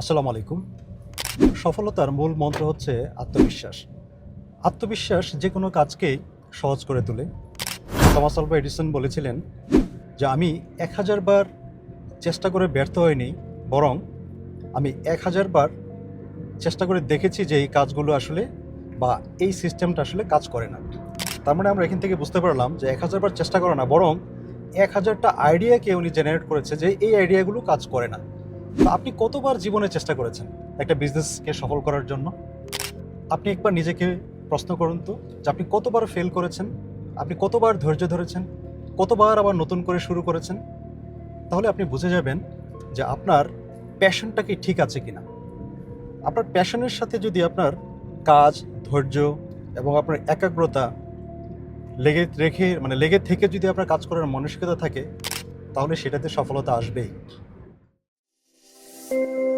আসসালামু আলাইকুম। সফলতার মূল মন্ত্র হচ্ছে আত্মবিশ্বাস। আত্মবিশ্বাস যে কোনো কাজকেই সহজ করে তোলে। থমাস আলভা এডিসন বলেছিলেন যে, আমি এক হাজার বার চেষ্টা করে ব্যর্থ হইনি, বরং আমি এক হাজার বার চেষ্টা করে দেখেছি যে, এই কাজগুলো আসলে বা এই সিস্টেমটা আসলে কাজ করে না। তার মানে আমরা এখান থেকে বুঝতে পারলাম যে, এক হাজার বার চেষ্টা করে না, বরং এক হাজারটা আইডিয়াকে উনি জেনারেট করেছে যে, এই আইডিয়াগুলো কাজ করে না। আপনি কতবার জীবনে চেষ্টা করেছেন একটা বিজনেসকে সফল করার জন্য? আপনি একবার নিজেকে প্রশ্ন করুন তো যে আপনি কতবার ফেল করেছেন? আপনি কতবার ধৈর্য ধরেছেন? কতবার আবার নতুন করে শুরু করেছেন? তাহলে আপনি বুঝে যাবেন যে আপনার প্যাশনটা কি ঠিক আছে কিনা। আপনার প্যাশনের সাথে যদি আপনার কাজ, ধৈর্য এবং আপনার একাগ্রতা লেগে রেখে মানে লেগে থেকে যদি আপনার কাজ করার মানসিকতা থাকে, তাহলে সেটাতে সফলতা আসবেই। you